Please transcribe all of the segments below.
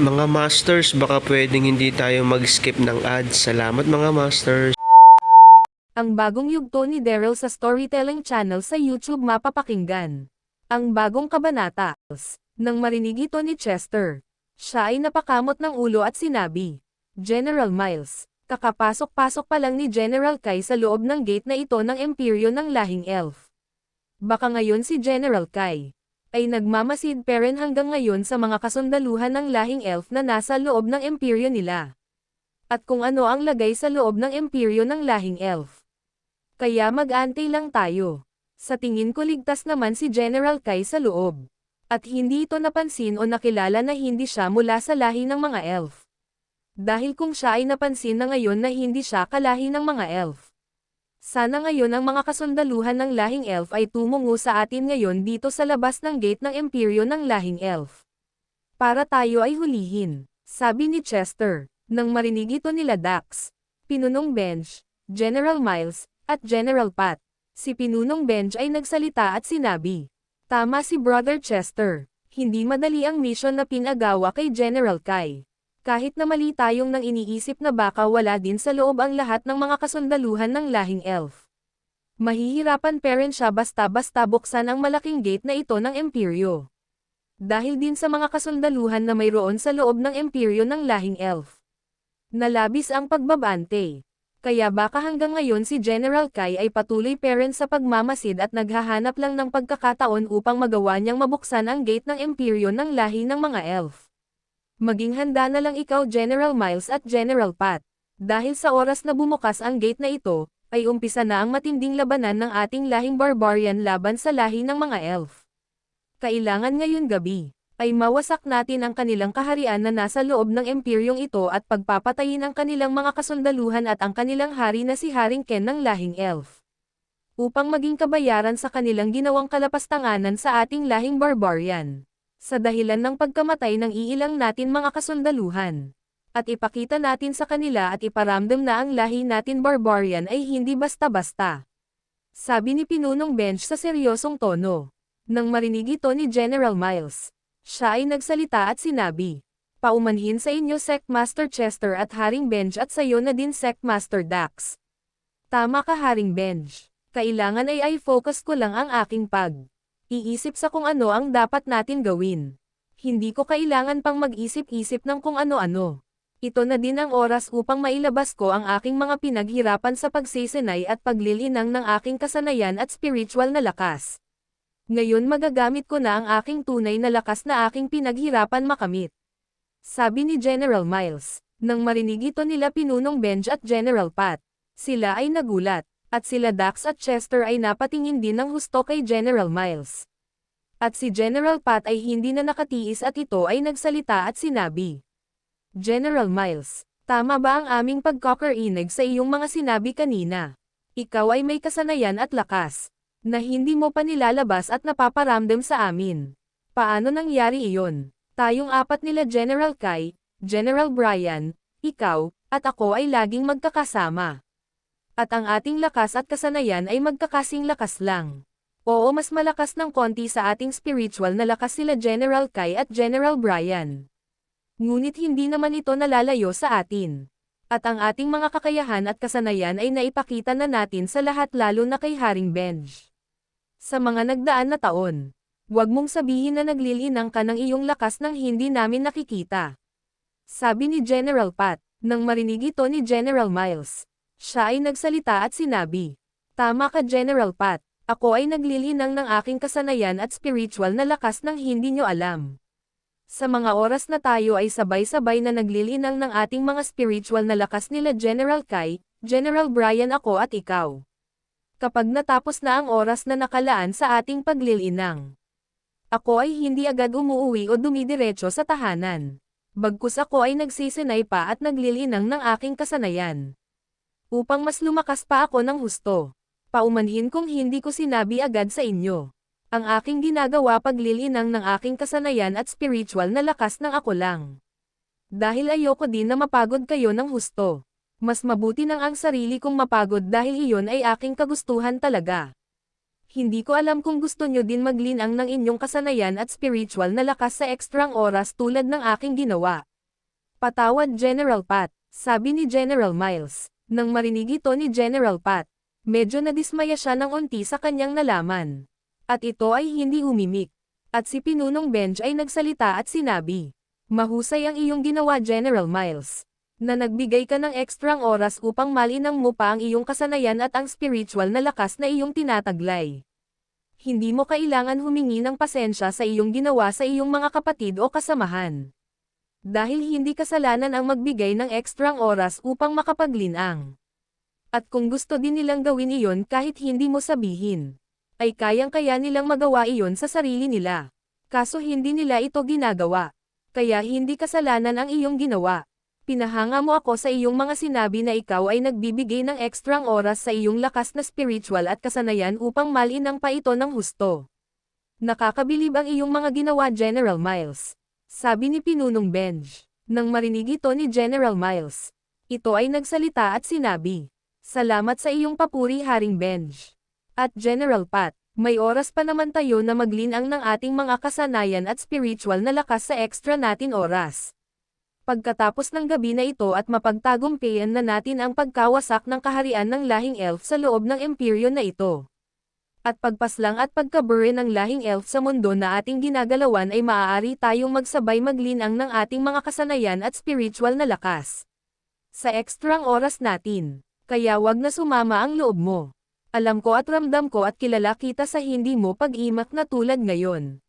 Mga Masters, baka pwedeng hindi tayo mag-skip ng ads. Salamat mga Masters. Ang bagong yugto ni Daryl sa storytelling channel sa YouTube mapapakinggan. Ang bagong kabanata. Nang marinig ito ni Chester. Siya ay napakamot ng ulo at sinabi, General Miles, kakapasok-pasok pa lang ni General Kai sa loob ng gate na ito ng imperyo ng lahing elf. Baka ngayon si General Kai ay nagmamasid pa rin hanggang ngayon sa mga kasundaluhan ng lahing elf na nasa loob ng imperyo nila. At kung ano ang lagay sa loob ng imperyo ng lahing elf. Kaya mag-antay lang tayo. Sa tingin ko ligtas naman si General Kai sa loob. At hindi ito napansin o nakilala na hindi siya mula sa lahi ng mga elf. Dahil kung siya ay napansin na ngayon na hindi siya kalahi ng mga elf. Sana ngayon ang mga kasundaluhan ng lahing elf ay tumungo sa atin ngayon dito sa labas ng gate ng imperyo ng lahing elf. Para tayo ay hulihin, sabi ni Chester, nang marinig ito nila Dax. Pinunong Bench, General Miles, at General Pat. Si Pinunong Bench ay nagsalita at sinabi, Tama si Brother Chester, hindi madali ang mission na pinagawa kay General Kai. Kahit na mali tayong nang iniisip na baka wala din sa loob ang lahat ng mga kasundaluhan ng lahing elf. Mahihirapan pa siya basta-basta buksan ang malaking gate na ito ng imperyo. Dahil din sa mga kasundaluhan na mayroon sa loob ng imperyo ng lahing elf. Nalabis ang pagbabante. Kaya baka hanggang ngayon si General Kai ay patuloy pa rin sa pagmamasid at naghahanap lang ng pagkakataon upang magawa niyang mabuksan ang gate ng imperyo ng lahi ng mga elf. Maging handa na lang ikaw General Miles at General Pat. Dahil sa oras na bumukas ang gate na ito, ay umpisa na ang matinding labanan ng ating lahing barbarian laban sa lahi ng mga elf. Kailangan ngayon gabi, ay mawasak natin ang kanilang kaharian na nasa loob ng imperyong ito at pagpapatayin ang kanilang mga kasundaluhan at ang kanilang hari na si Haring Ken ng lahing elf. Upang maging kabayaran sa kanilang ginawang kalapastanganan sa ating lahing barbarian. Sa dahilan ng pagkamatay ng iilang natin mga kasundaluhan. At ipakita natin sa kanila at iparamdam na ang lahi natin barbarian ay hindi basta-basta. Sabi ni Pinunong Bench sa seryosong tono. Nang marinig ito ni General Miles. Siya ay nagsalita at sinabi, Paumanhin sa inyo Sect Master Chester at Haring Bench at sa iyo na din Sect Master Dax. Tama ka Haring Bench. Kailangan ay ay focus ko lang ang aking pag. Iisip sa kung ano ang dapat natin gawin. Hindi ko kailangan pang mag-isip-isip ng kung ano-ano. Ito na din ang oras upang mailabas ko ang aking mga pinaghirapan sa pagsisinay at paglilinang ng aking kasanayan at spiritual na lakas. Ngayon magagamit ko na ang aking tunay na lakas na aking pinaghirapan makamit. Sabi ni General Miles. Nang marinig ito nila Pinunong Benj at General Pat. Sila ay nagulat, at sila Dax at Chester ay napatingin din ng husto kay General Miles. At si General Pat ay hindi na nakatiis at ito ay nagsalita at sinabi. General Miles, tama ba ang aming pagkakarinig sa iyong mga sinabi kanina? Ikaw ay may kasanayan at lakas na hindi mo pa nilalabas at napaparamdam sa amin. Paano nangyari iyon? Tayong apat nila General Kai, General Brian, ikaw, at ako ay laging magkakasama. At ang ating lakas at kasanayan ay magkakasing lakas lang. Oo mas malakas ng konti sa ating spiritual na lakas sila General Kai at General Brian. Ngunit hindi naman ito nalalayo sa atin. At ang ating mga kakayahan at kasanayan ay naipakita na natin sa lahat lalo na kay Haring Benj. Sa mga nagdaan na taon, Huwag mong sabihin na naglilinang ka ng iyong lakas nang hindi namin nakikita. Sabi ni General Pat, nang marinig ito ni General Miles. Siya ay nagsalita at sinabi, Tama ka General Pat, ako ay naglilinang ng aking kasanayan at spiritual na lakas nang hindi nyo alam. Sa mga oras na tayo ay sabay-sabay na naglilinang ng ating mga spiritual na lakas nila General Kai, General Brian ako at ikaw. Kapag natapos na ang oras na nakalaan sa ating paglilinang, ako ay hindi agad umuuwi o dumidiretso sa tahanan. Bagkus ako ay nagsisinay pa at naglilinang ng aking kasanayan. Upang mas lumakas pa ako ng husto. Paumanhin kung hindi ko sinabi agad sa inyo. Ang aking ginagawa paglilinang ng aking kasanayan at spiritual na lakas ng ako lang. Dahil ayoko din na mapagod kayo ng husto. Mas mabuti nang ang sarili kong mapagod dahil iyon ay aking kagustuhan talaga. Hindi ko alam kung gusto nyo din maglinang ng inyong kasanayan at spiritual na lakas sa ekstrang oras tulad ng aking ginawa. Patawad General Pat, sabi ni General Miles. Nang marinig ito ni General Pat, medyo nadismaya siya ng unti sa kanyang nalaman. At ito ay hindi umimik. At si Pinunong Benj ay nagsalita at sinabi, Mahusay ang iyong ginawa General Miles. Na nagbigay ka ng ekstrang oras upang malinang mo pa ang iyong kasanayan at ang spiritual na lakas na iyong tinataglay. Hindi mo kailangan humingi ng pasensya sa iyong ginawa sa iyong mga kapatid o kasamahan. Dahil hindi kasalanan ang magbigay ng ekstrang oras upang makapaglinang. At kung gusto din nilang gawin iyon kahit hindi mo sabihin, ay kayang-kaya nilang magawa iyon sa sarili nila. Kaso hindi nila ito ginagawa. Kaya hindi kasalanan ang iyong ginawa. Pinahanga mo ako sa iyong mga sinabi na ikaw ay nagbibigay ng ekstrang oras sa iyong lakas na spiritual at kasanayan upang malinang pa ito ng husto. Nakakabilib ang iyong mga ginawa General Miles. Sabi ni Pinunong Benj. Nang marinig ito ni General Miles. Ito ay nagsalita at sinabi. Salamat sa iyong papuri Haring Benj. At General Pat, may oras pa naman tayo na maglinang ng ating mga kasanayan at spiritual na lakas sa extra natin oras. Pagkatapos ng gabi na ito at mapagtagumpayan na natin ang pagkawasak ng kaharian ng lahing elf sa loob ng imperyo na ito. At pagpaslang at pagkaburi ng lahing elf sa mundo na ating ginagalawan ay maaari tayong magsabay maglinang ng ating mga kasanayan at spiritual na lakas. Sa ekstrang oras natin. Kaya wag na sumama ang loob mo. Alam ko at ramdam ko at kilala kita sa hindi mo pag-imak na tulad ngayon.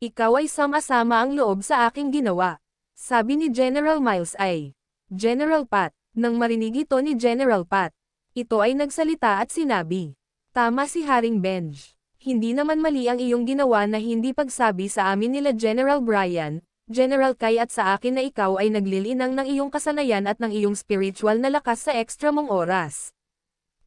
Ikaw ay sama-sama ang loob sa aking ginawa. Sabi ni General Miles ay, General Pat, nang marinig ito ni General Pat, ito ay nagsalita at sinabi, Tama si Haring Benj. Hindi naman mali ang iyong ginawa na hindi pagsabi sa amin nila General Brian, General Kai at sa akin na ikaw ay naglilinang ng iyong kasanayan at ng iyong spiritual na lakas sa ekstra mong oras.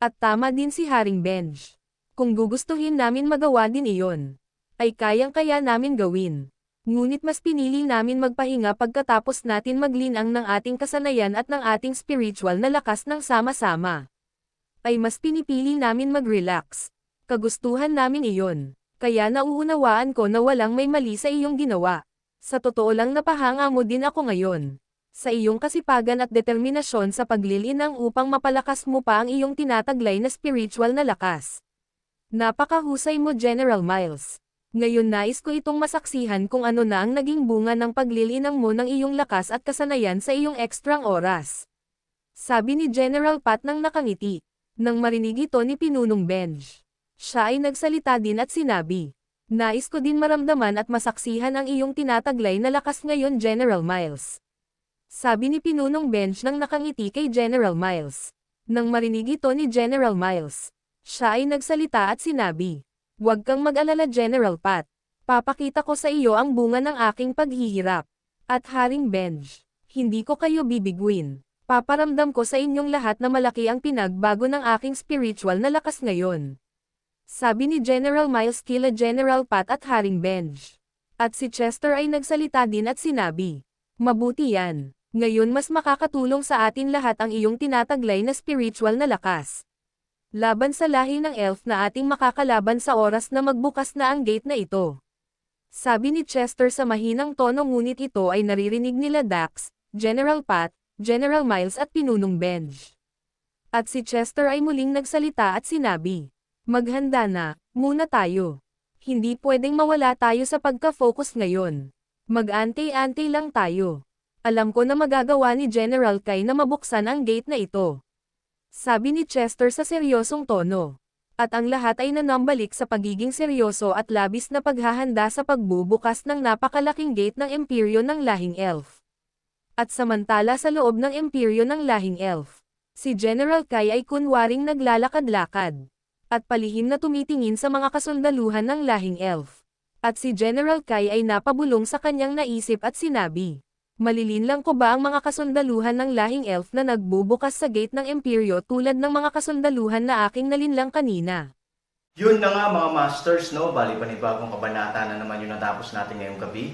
At tama din si Haring Benj. Kung gugustuhin namin magawa din iyon, ay kayang-kaya namin gawin. Ngunit mas pinili namin magpahinga pagkatapos natin maglinang ng ating kasanayan at ng ating spiritual na lakas ng sama-sama. Ay mas pinipili namin mag-relax. Kagustuhan namin iyon. Kaya nauunawaan ko na walang may mali sa iyong ginawa. Sa totoo lang napahanga mo din ako ngayon. Sa iyong kasipagan at determinasyon sa paglilinang upang mapalakas mo pa ang iyong tinataglay na spiritual na lakas. Napakahusay mo General Miles. Ngayon nais ko itong masaksihan kung ano na ang naging bunga ng paglilinang mo ng iyong lakas at kasanayan sa iyong ekstrang oras. Sabi ni General Pat nang nakangiti. Nang marinig ito ni Pinunong Benj. Siya ay nagsalita din at sinabi. Nais ko din maramdaman at masaksihan ang iyong tinataglay na lakas ngayon General Miles. Sabi ni Pinunong Benj nang nakangiti kay General Miles. Nang marinig ito ni General Miles. Siya ay nagsalita at sinabi. Huwag kang mag-alala General Pat. Papakita ko sa iyo ang bunga ng aking paghihirap. At Haring Benj, hindi ko kayo bibiguin. Paparamdam ko sa inyong lahat na malaki ang pinagbago ng aking spiritual na lakas ngayon. Sabi ni General Miles kila General Pat at Haring Benj. At si Chester ay nagsalita din at sinabi, Mabuti yan. Ngayon mas makakatulong sa atin lahat ang iyong tinataglay na spiritual na lakas. Laban sa lahi ng elf na ating makakalaban sa oras na magbukas na ang gate na ito. Sabi ni Chester sa mahinang tono ngunit ito ay naririnig nila Dax, General Pat, General Miles at Pinunong Benj. At si Chester ay muling nagsalita at sinabi, Maghanda na, muna tayo. Hindi pwedeng mawala tayo sa pagka-focus ngayon. Mag-ante-ante lang tayo. Alam ko na magagawa ni General Kai na mabuksan ang gate na ito. Sabi ni Chester sa seryosong tono. At ang lahat ay nanambalik sa pagiging seryoso at labis na paghahanda sa pagbubukas ng napakalaking gate ng imperyo ng lahing elf. At samantala sa loob ng imperyo ng lahing elf, si General Kai ay kunwaring naglalakad-lakad. At palihim na tumitingin sa mga kasundaluhan ng lahing elf. At si General Kai ay napabulong sa kanyang naisip at sinabi, Malilin lang ko ba ang mga kasundaluhan ng lahing elf na nagbubukas sa gate ng imperyo tulad ng mga kasundaluhan na aking nalinlang kanina? Yun na nga mga masters, no? Bali panibagong kabanata na naman yung natapos natin ngayong gabi.